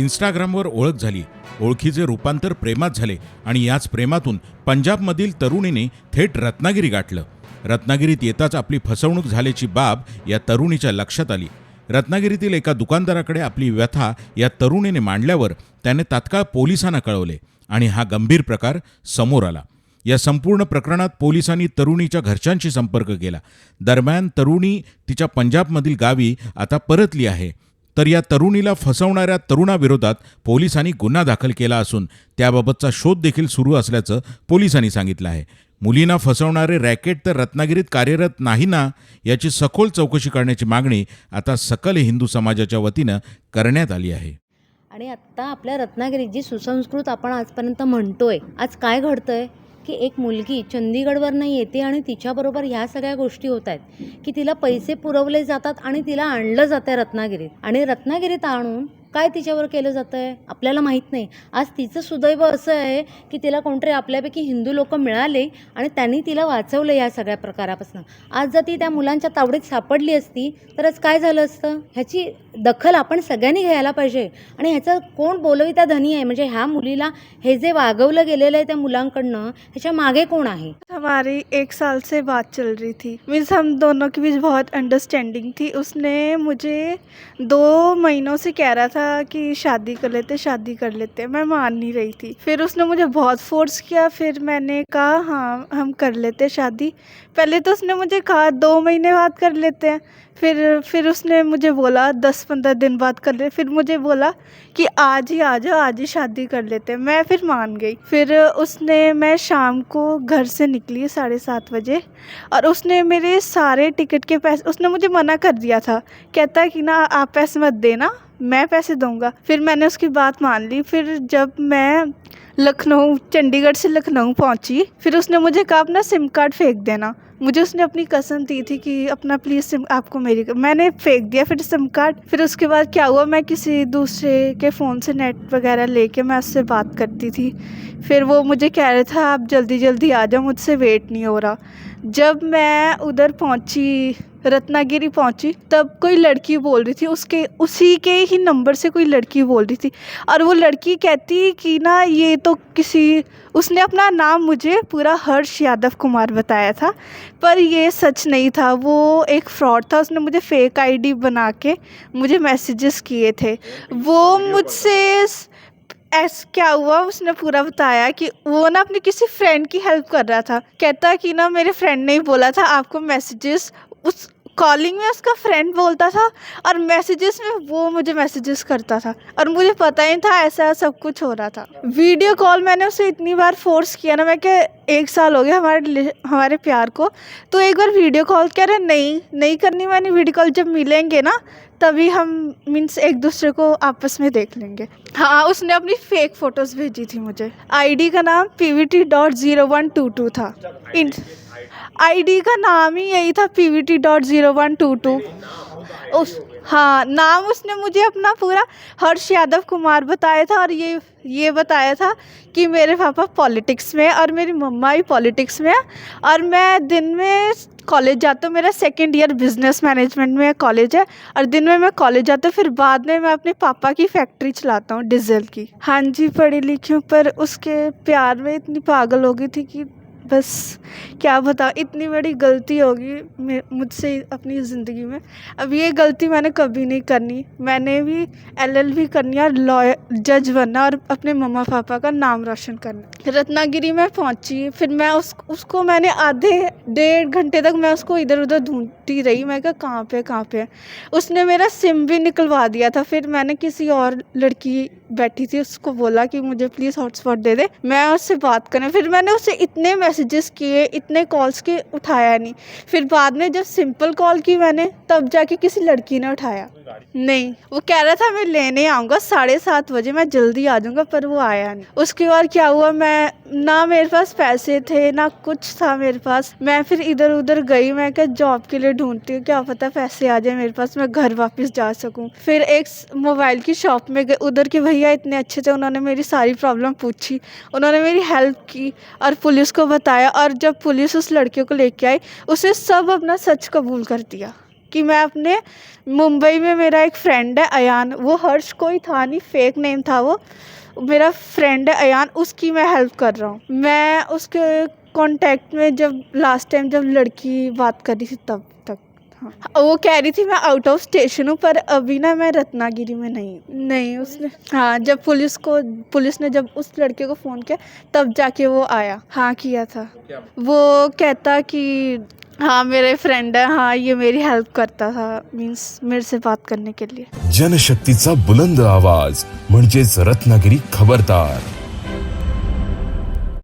इन्स्टाग्रामवर ओळख झाली. ओळखीचे रूपांतर प्रेमात झाले आणि याच प्रेमातून पंजाबमधील तरुणीने थेट रत्नागिरी गाठलं. रत्नागिरीत येताच आपली फसवणूक झाल्याची बाब या तरुणीच्या लक्षात आली. रत्नागिरीतील एका दुकानदाराकडे आपली व्यथा या तरुणीने मांडल्यावर त्याने तात्काळ पोलिसांना कळवले आणि हा गंभीर प्रकार समोर आला. या संपूर्ण प्रकरणात पोलिसांनी तरुणीच्या घरच्यांशी संपर्क केला. दरम्यान तरुणी तिच्या पंजाबमधील गावी आता परतली आहे. तर या तरुणीला फसवणाऱ्या तरुणाविरोधात पोलिसांनी गुन्हा दाखल केला असून त्याबाबतचा शोध देखील सुरू असल्याचं पोलिसांनी सांगितलं आहे. मुलींना फसवणारे रॅकेट तर रत्नागिरीत कार्यरत नाही ना याची सखोल चौकशी करण्याची मागणी आता सकल हिंदू समाजाच्या वतीनं करण्यात आली आहे. आणि आत्ता आपल्या रत्नागिरीत जी सुसंस्कृत आपण आजपर्यंत म्हणतोय आज काय घडतंय? की एक मुलगी चंदीगडवरनं येते आणि तिच्याबरोबर ह्या सगळ्या गोष्टी होत आहेत की तिला पैसे पुरवले जातात आणि तिला आणलं जातं रत्नागिरीत. आणि रत्नागिरीत आणून काय तिच्यावर केलं जातं आहे आपल्याला माहीत नाही. आज तिचं सुदैव असं आहे की तिला कोणतरी आपल्यापैकी हिंदू लोक मिळाले आणि त्यांनी तिला वाचवलं या सगळ्या प्रकारापासून. आज जर ती त्या मुलांच्या तावडीत सापडली असती तर आज काय झालं असतं? ह्याची दखल आपण सगळ्यांनी घ्यायला पाहिजे. आणि ह्याचं कोण बोलवी त्या धनी आहे? म्हणजे ह्या मुलीला हे जे वागवलं गेलेलं आहे त्या मुलांकडनं ह्याच्या मागे कोण आहे? हमारी एक साल से बात चल रही थी. मीन्स हम दोनों के बीच बहुत अंडरस्टैंडिंग थी. उसने मुझे दो महीनों से कह रहा था कि शादी कर लेते, शादी कर लेते। मैं मान नहीं रही थी। फिर उसने मुझे बहुत फोर्स किया। फिर मैंने कहा हाँ हम कर लेते शादी। पहले तो उसने मुझे कहा, दो महीने बाद कर लेते हैं। फिर फिर उसने मुझे बोला, दस पंद्रह दिन बाद कर ले। फिर मुझे बोला कि, आज ही आ जाओ आज ही शादी कर लेते। हैं मैं फिर मान गई। फिर उसने, मैं शाम को घर से निकली साढ़े सात बजे और उसने मेरे सारे टिकट के पैसे, उसने मुझे मना कर दिया था। कहता कि, ना, आप पैसे मत देना। मैं पैसे दूँगा। फिर मैंने उसकी बात मान ली। फिर जब मैं लखनऊ, चंडीगढ़ से लखनऊ पहुँची, फिर उसने मुझे कहा, अपना सिम कार्ड फेंक देना। मुझे उसने अपनी कसम दी थी कि, अपना प्लीज़ सिम आपको मेरी मैंने फेंक दिया फिर सिम कार्ड। फिर उसके बाद क्या हुआ, मैं किसी दूसरे के फ़ोन से नेट वगैरह लेके मैं उससे बात करती थी। फिर वो मुझे कह रहा था, आप जल्दी जल्दी आ जाओ, मुझसे वेट नहीं हो रहा। जब मैं उधर पहुँची रत्नागिरी पहुँची, तब कोई लड़की बोल रही थी, उसके, उसी के ही नंबर से कोई लड़की बोल रही थी। और वो लड़की कहती कि ना, ये तो किसी, उसने अपना नाम मुझे पूरा हर्ष यादव कुमार बताया था, पर ये सच नहीं था। वो एक फ्रॉड था, उसने मुझे फेक आईडी बना के मुझे मैसेजेस किए थे। वो मुझसे ऐस क्या हुआ, उसने पूरा बताया कि वो ना अपनी किसी फ्रेंड की हेल्प कर रहा था। कहता कि ना, मेरे फ्रेंड ने ही बोला था, आपको मैसेजेस उस कॉलिंग में उसका फ्रेंड बोलता था और मैसेजेस में वो मुझे मैसेजेस करता था और मुझे पता ही था ऐसा सब कुछ हो रहा था। वीडियो कॉल मैंने उसे इतनी बार फोर्स किया ना, मैं क्या एक साल हो गया हमारे हमारे प्यार को तो एक बार वीडियो कॉल कह रहे, नहीं नहीं करनी मैंने वीडियो कॉल जब मिलेंगे ना तभी हम मीन्स एक दूसरे को आपस में देख लेंगे। हाँ उसने अपनी फेक फ़ोटोज़ भेजी थी मुझे। आईडी का नाम P V T dot zero one two two था। इन आईडी का नाम ही यही था P V T dot zero one two two उस हाँ नाम उसने मुझे अपना पूरा हर्ष यादव कुमार बताया था और ये ये बताया था कि मेरे पापा पॉलिटिक्स में और मेरी मम्मा भी पॉलिटिक्स में है और मैं दिन में कॉलेज जाता हूँ, मेरा सेकेंड ईयर बिज़नेस मैनेजमेंट में कॉलेज है और दिन में मैं कॉलेज जाता हूँ, फिर बाद में मैं अपने पापा की फैक्ट्री चलाता हूँ डीजल की। हाँ जी, पढ़ी लिखी हूँ, पर उसके प्यार में इतनी पागल हो गई थी कि बस क्या बताओ इतनी बड़ी गलती होगी मुझसे अपनी ज़िंदगी में। अब ये गलती मैंने कभी नहीं करनी। मैंने भी एलएलबी करनी है और लॉयर जज बनना और अपने मम्मा पापा का नाम रोशन करना। रत्नागिरी में पहुँची, फिर मैं उस, उसको मैंने आधे डेढ़ घंटे तक मैं उसको इधर उधर ढूंढती रही। मैं कहा, कहाँ पे कहाँ पे? उसने मेरा सिम भी निकलवा दिया था। फिर मैंने किसी और लड़की बैठी थी, उसको बोला कि मुझे प्लीज़ हॉटस्पॉट दे दे। मैं उससे बात करें फिर मैंने उससे इतने मैसेजेस किए, इतने कॉल्स के उठाया नहीं। फिर बाद में जब सिंपल कॉल की मैंने, तब जाके किसी लड़की ने उठाया। नहीं, वो कह रहा था, मैं लेने आऊँगा, साढ़े सात बजे, मैं जल्दी आ जाऊँगा, पर वो आया नहीं। उसके बाद क्या हुआ, मैं, ना मेरे पास पैसे थे, ना कुछ था मेरे पास। मैं फिर इधर उधर गई, मैं क्या जॉब के लिए ढूंढती हूँ, क्या पता पैसे आ जाए मेरे पास, मैं घर वापस जा सकूँ? फिर एक मोबाइल की शॉप में गए, उधर के भैया इतने अच्छे थे, उन्होंने मेरी सारी प्रॉब्लम पूछी। उन्होंने मेरी हेल्प की और पुलिस को बताया और जब पुलिस उस लड़के को लेके आई, उसे सब अपना सच कबूल कर दिया। कि मैं अपने मुंबई में मेरा एक फ्रेंड है अयान। वो हर्ष कोई था नहीं फेक नेम था वो। मेरा फ्रेंड है अयान। उसकी मैं हेल्प कर रहा हूँ। मैं उसके कांटेक्ट में जब लास्ट टाइम जब लड़की बात कर रही थी तब तक। हाँ। वो कह रही थी मैं आउट ऑफ़ स्टेशन हूँ पर अभी ना मैं रत्नागिरी में नहीं नहीं उसने हाँ जब पुलिस को पुलिस ने जब उस लड़के को फ़ोन किया तब जाके वो आया। हाँ किया था। वो कहता कि हाँ मेरे फ्रेंड है। हाँ ये मेरी हेल्प करता था मीन्स मेरे से बात करने के लिए। जनशक्तीचा बुलंद आवाज म्हणजेच रत्नागिरी खबरदार।